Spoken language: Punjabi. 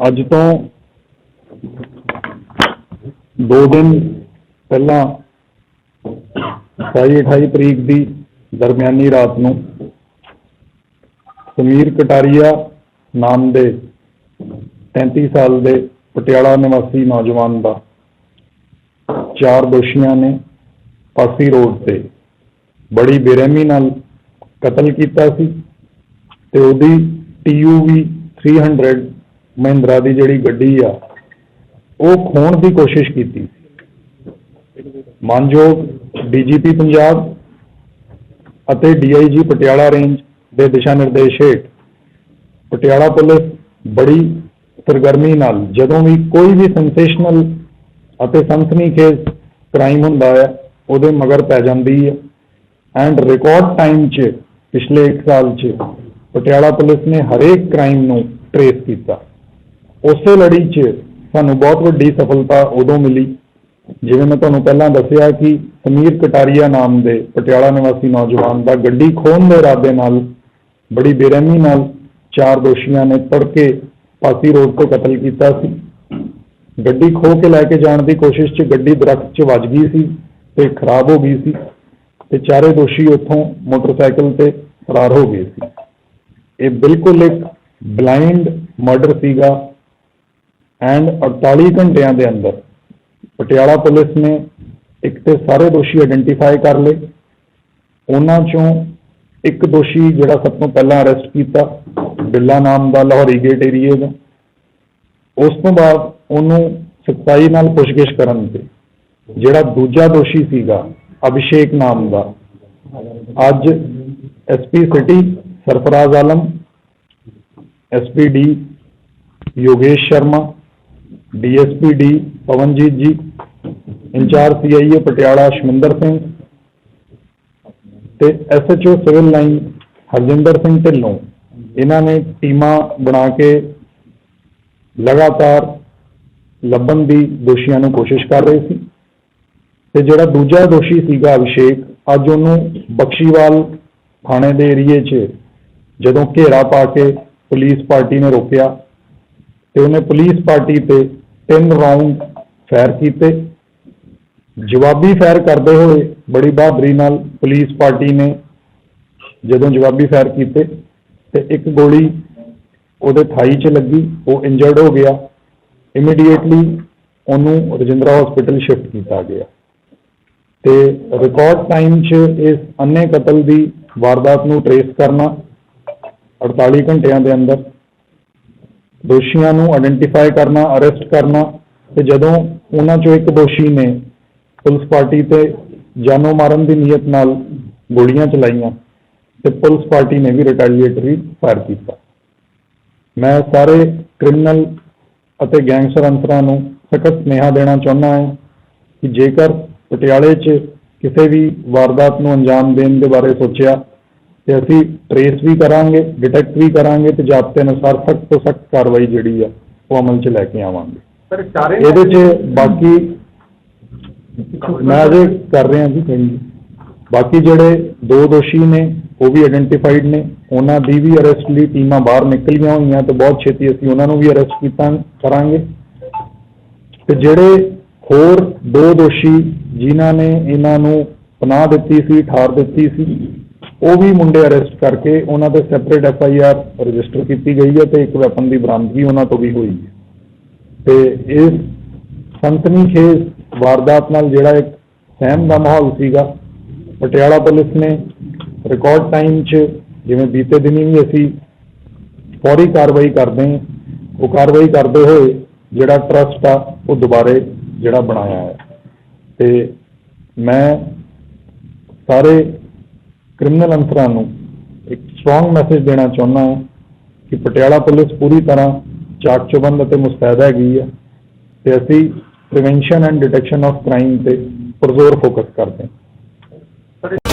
ਅੱਜ ਤੋਂ 2 ਦਿਨ ਪਹਿਲਾਂ 27 28 ਤਰੀਕ ਦੀ ਦਰਮਿਆਨੀ ਰਾਤ ਨੂੰ ਸਮੀਰ ਕਟਾਰੀਆ ਨਾਮ ਦੇ 33 ਸਾਲ ਦੇ ਪਟਿਆਲਾ ਨਿਵਾਸੀ ਨੌਜਵਾਨ ਦਾ ਚਾਰ ਦੋਸ਼ੀਆਂ ਨੇ ਪਾਸੀ ਰੋਡ ਤੇ ਬੜੀ ਬੇਰਹਿਮੀ ਨਾਲ ਕਤਲ ਕੀਤਾ ਸੀ ਤੇ ਉਹਦੀ TUV 300 ਮਹਿੰਦਰਾ ਦੀ ਜਿਹੜੀ ਗੱਡੀ ਆ, ਉਹ ਖੋਣ ਦੀ ਕੋਸ਼ਿਸ਼ ਕੀਤੀ। ਸੀ ਮਾਨਯੋਗ DGP ਪੰਜਾਬ ਅਤੇ DIG ਪਟਿਆਲਾ ਰੇਂਜ ਦੇ ਦਿਸ਼ਾ ਨਿਰਦੇਸ਼ ਹੇਠ, ਪਟਿਆਲਾ ਪੁਲਿਸ ਬੜੀ ਸਰਗਰਮੀ ਨਾਲ, ਜਦੋਂ ਵੀ ਕੋਈ ਵੀ ਸੈਂਸੇਸ਼ਨਲ ਅਤੇ ਸਨਸਨੀਖੇਜ਼ ਕ੍ਰਾਈਮ ਹੁੰਦਾ ਹੈ ਉਹਦੇ ਮਗਰ ਪੈ ਜਾਂਦੀ ਹੈ ਐਂਡ ਰਿਕਾਰਡ ਟਾਈਮ 'ਚ, ਪਿਛਲੇ 1 ਸਾਲ 'ਚ, ਪਟਿਆਲਾ ਪੁਲਿਸ ਨੇ ਹਰੇਕ ਕ੍ਰਾਈਮ ਨੂੰ ਟਰੇਸ ਕੀਤਾ। ਉਸੇ ਲੜੀ 'ਚ ਸਾਨੂੰ ਬਹੁਤ ਵੱਡੀ ਸਫਲਤਾ ਉਦੋਂ ਮਿਲੀ। ਜਿਵੇਂ ਮੈਂ ਤੁਹਾਨੂੰ ਪਹਿਲਾਂ ਦੱਸਿਆ ਕਿ ਸਮੀਰ ਕਟਾਰੀਆ ਨਾਮ ਦੇ ਪਟਿਆਲਾ ਨਿਵਾਸੀ ਨੌਜਵਾਨ ਦਾ ਗੱਡੀ ਖੋਹਣ ਦੇ ਇਰਾਦੇ ਨਾਲ, ਬੜੀ ਬੇਰਹਿਮੀ ਨਾਲ ਚਾਰ ਦੋਸ਼ੀਆਂ ਨੇ ਤੜਕੇ ਪਾਸੀ ਰੋਡ ਤੋਂ ਕਤਲ ਕੀਤਾ ਸੀ। ਗੱਡੀ ਖੋਹ ਕੇ ਲੈ ਕੇ ਜਾਣ ਦੀ ਕੋਸ਼ਿਸ਼ 'ਚ ਗੱਡੀ ਦਰਖਤ 'ਚ ਵੱਜ ਗਈ ਸੀ ਤੇ ਖਰਾਬ ਹੋ ਗਈ ਸੀ ਤੇ ਚਾਰੇ ਦੋਸ਼ੀ ਉੱਥੋਂ ਮੋਟਰਸਾਈਕਲ ਤੇ ਫਰਾਰ ਹੋ ਗਏ ਸੀ। ਇਹ ਬਿਲਕੁਲ ਇੱਕ ਬਲਾਈਂਡ ਮਰਡਰ ਸੀਗਾ। ਐਂਡ 48 ਘੰਟਿਆਂ ਦੇ ਅੰਦਰ ਪਟਿਆਲਾ ਪੁਲਿਸ ਨੇ ਇੱਕ ਤੇ ਸਾਰੇ ਦੋਸ਼ੀ ਆਇਡੈਂਟੀਫਾਈ ਕਰ ਲਏ। ਉਹਨਾਂ ਚੋਂ ਇੱਕ ਦੋਸ਼ੀ ਜਿਹੜਾ ਸਭ ਤੋਂ ਪਹਿਲਾਂ ਅਰੈਸਟ ਕੀਤਾ, ਬਿੱਲਾ ਨਾਮ ਦਾ ਲਾਹੌਰੀ ਗੇਟ ਏਰੀਏ ਦਾ। ਉਸ ਤੋਂ ਬਾਅਦ ਉਹਨੂੰ ਸਖਤਾਈ ਨਾਲ ਪੁੱਛਗਿੱਛ ਕਰਨ ਤੇ ਜਿਹੜਾ ਦੂਜਾ ਦੋਸ਼ੀ ਸੀਗਾ, ਅਭਿਸ਼ੇਕ ਨਾਮ ਦਾ, ਅੱਜ SP city Sarfaraz Alam SP D Yogesh Sharma DSP D Pavanjit ji, incharge CIA Patiala Shaminder Singh ਤੇ SHO civil line Harjinder Singh Dhillon. ਇਹਨਾਂ ਨੇ ਟੀਮਾਂ ਬਣਾ ਕੇ ਲਗਾਤਾਰ ਲੱਭਣ ਦੀ ਦੋਸ਼ੀਆਂ ਨੂੰ ਕੋਸ਼ਿਸ਼ ਕਰ ਰਹੇ ਸੀ। ਤੇ ਜਿਹੜਾ ਦੂਜਾ ਦੋਸ਼ੀ ਸੀਗਾ ਅਭਿਸ਼ੇਕ, ਅੱਜ ਉਹਨੂੰ ਬਖਸ਼ੀਵਾਲ ਥਾਣੇ ਦੇ ਏਰੀਏ 'ਚ ਜਦੋਂ ਘੇਰਾ ਪਾ ਕੇ ਪੁਲਿਸ ਪਾਰਟੀ ਨੇ ਰੋਕਿਆ ਤੇ ਉਹਨੇ ਪੁਲਿਸ ਪਾਰਟੀ ਤੇ ਤਿੰਨ ਰਾਉਂਡ ਫਾਇਰ ਕੀਤੇ। ਜਵਾਬੀ ਫਾਇਰ ਕਰਦੇ ਹੋਏ ਬੜੀ ਬਹਾਦਰੀ ਨਾਲ ਪੁਲਿਸ ਪਾਰਟੀ ਨੇ ਜਦੋਂ ਜਵਾਬੀ ਫਾਇਰ ਕੀਤੇ ਤੇ ਇੱਕ ਗੋਲੀ ਉਹਦੇ ਥਾਈ 'ਚ ਲੱਗੀ, ਉਹ ਇੰਜਰਡ ਹੋ ਗਿਆ। ਇਮੀਡੀਏਟਲੀ ਉਹਨੂੰ ਰਜਿੰਦਰਾ ਹਸਪੀਟਲ ਸ਼ਿਫਟ ਕੀਤਾ ਗਿਆ। ਤੇ ਰਿਕਾਰਡ ਟਾਈਮ 'ਚ ਇਸ ਅੰਨੇ ਕਤਲ ਦੀ ਵਾਰਦਾਤ ਨੂੰ ਟਰੇਸ ਕਰਨਾ 48 ਘੰਟਿਆਂ ਦੇ ਅੰਦਰ ਦੋਸ਼ੀਆਂ ਨੂੰ ਆਇਡੈਂਟੀਫਾਈ ਕਰਨਾ ਅਰੈਸਟ ਕਰਨਾ ਤੇ ਜਦੋਂ ਉਹਨਾਂ 'ਚੋਂ ਇੱਕ ਦੋਸ਼ੀ ਨੇ ਪੁਲਿਸ ਪਾਰਟੀ ਤੇ ਜਾਨੋਂ ਮਾਰਨ ਦੀ ਨੀਅਤ ਨਾਲ ਗੋਲੀਆਂ ਚਲਾਈਆਂ ਤੇ ਪੁਲਿਸ ਪਾਰਟੀ ਨੇ ਵੀ ਰਿਟੈਲੀਏਟਰੀ ਫਾਇਰ ਕੀਤਾ। ਮੈਂ ਸਾਰੇ ਕ੍ਰਿਮੀਨਲ ਅਤੇ ਗੈਂਗਸਟਰ ਅੰਸਰਾਂ ਨੂੰ ਸਖਤ ਸੁਨੇਹਾ ਦੇਣਾ ਚਾਹੁੰਦਾ ਹਾਂ ਕਿ ਜੇਕਰ ਪਟਿਆਲੇ 'ਚ ਕਿਸੇ ਵੀ ਵਾਰਦਾਤ ਨੂੰ ਅੰਜਾਮ ਦੇਣ ਦੇ ਬਾਰੇ ਸੋਚਿਆ ਤੇ ਅਸੀਂ ਟਰੇਸ ਵੀ ਕਰਾਂਗੇ ਡਿਟੈਕਟ ਵੀ ਕਰਾਂਗੇ ਤੇ ਜ਼ਾਬਤੇ ਅਨੁਸਾਰ ਸਖਤ ਤੋਂ ਸਖਤ ਕਾਰਵਾਈ ਜਿਹੜੀ ਆ ਉਹ ਅਮਲ 'ਚ ਲੈ ਕੇ ਆਵਾਂਗੇ। ਸਰ ਚਾਰੇ ਇਹਦੇ 'ਚ ਬਾਕੀ ਮੈਂ ਅਜੇ ਕਰ ਰਿਹਾ ਜੀ ਬਾਕੀ ਜਿਹੜੇ ਦੋ ਦੋਸ਼ੀ ਨੇ ਉਹ ਵੀ ਆਇਡੈਂਟੀਫਾਈਡ ਨੇ। ਉਹਨਾਂ ਦੀ ਵੀ ਅਰੈਸਟ ਲਈ ਟੀਮਾਂ ਬਾਹਰ ਨਿਕਲੀਆਂ ਹੋਈਆਂ ਤੇ ਬਹੁਤ ਛੇਤੀ ਅਸੀਂ ਉਹਨਾਂ ਨੂੰ ਵੀ ਅਰੈਸਟ ਕੀਤਾ ਕਰਾਂਗੇ। ਤੇ ਜਿਹੜੇ ਹੋਰ ਦੋ ਦੋਸ਼ੀ ਜਿਨ੍ਹਾਂ ਨੇ ਇਹਨਾਂ ਨੂੰ ਪਨਾਹ ਦਿੱਤੀ ਸੀ ਠਾਰ ਦਿੱਤੀ ਸੀ ਉਹ ਵੀ ਮੁੰਡੇ ਅਰੈਸਟ ਕਰਕੇ ਉਹਨਾਂ ਤੇ separate F I R register ਕੀਤੀ ਗਈ ਹੈ ਤੇ ਇੱਕ ਵੈਪਨ ਦੀ ਬਰਾਮਦਗੀ ਉਹਨਾਂ ਤੋਂ ਵੀ ਹੋਈ ਹੈ। ਤੇ ਇਸ ਸੰਤਨੀਖੇਜ਼ ਵਾਰਦਾਤ ਨਾਲ ਜਿਹੜਾ ਇੱਕ ਸਹਿਮ ਦਾ ਮਾਹੌਲ ਸੀਗਾ, ਪਟਿਆਲਾ ਪੁਲਿਸ ਨੇ ਰਿਕਾਰਡ ਟਾਈਮ 'ਚ ਜਿਵੇਂ ਬੀਤੇ ਦਿਨੀ ਵੀ ਅਸੀਂ ਫੌਰੀ ਕਾਰਵਾਈ ਕਰਦੇ ਹਾਂ, ਉਹ ਕਾਰਵਾਈ ਕਰਦੇ ਹੋਏ ਜਿਹੜਾ ਟਰਸਟ ਆ, ਉਹ ਦੁਬਾਰੇ ਜਿਹੜਾ ਬਣਾਇਆ ਹੈ। ਤੇ ਮੈਂ ਸਾਰੇ ਕ੍ਰਿਮੀਨਲ ਅੰਸਰਾਂ ਨੂੰ ਇੱਕ ਸਟਰੋਂਗ ਮੈਸੇਜ ਦੇਣਾ ਚਾਹੁੰਦਾ ਹਾਂ ਕਿ ਪਟਿਆਲਾ ਪੁਲਿਸ ਪੂਰੀ ਤਰ੍ਹਾਂ ਚਾਕ ਚੌਬੰਦ ਅਤੇ ਮੁਸਤੈਦ ਹੈਗੀ ਹੈ ਤੇ ਅਸੀਂ prevention and detection of crime ਤੇ ਪੁਰਜ਼ੋਰ ਫੋਕਸ ਕਰਦੇ ਹਾਂ।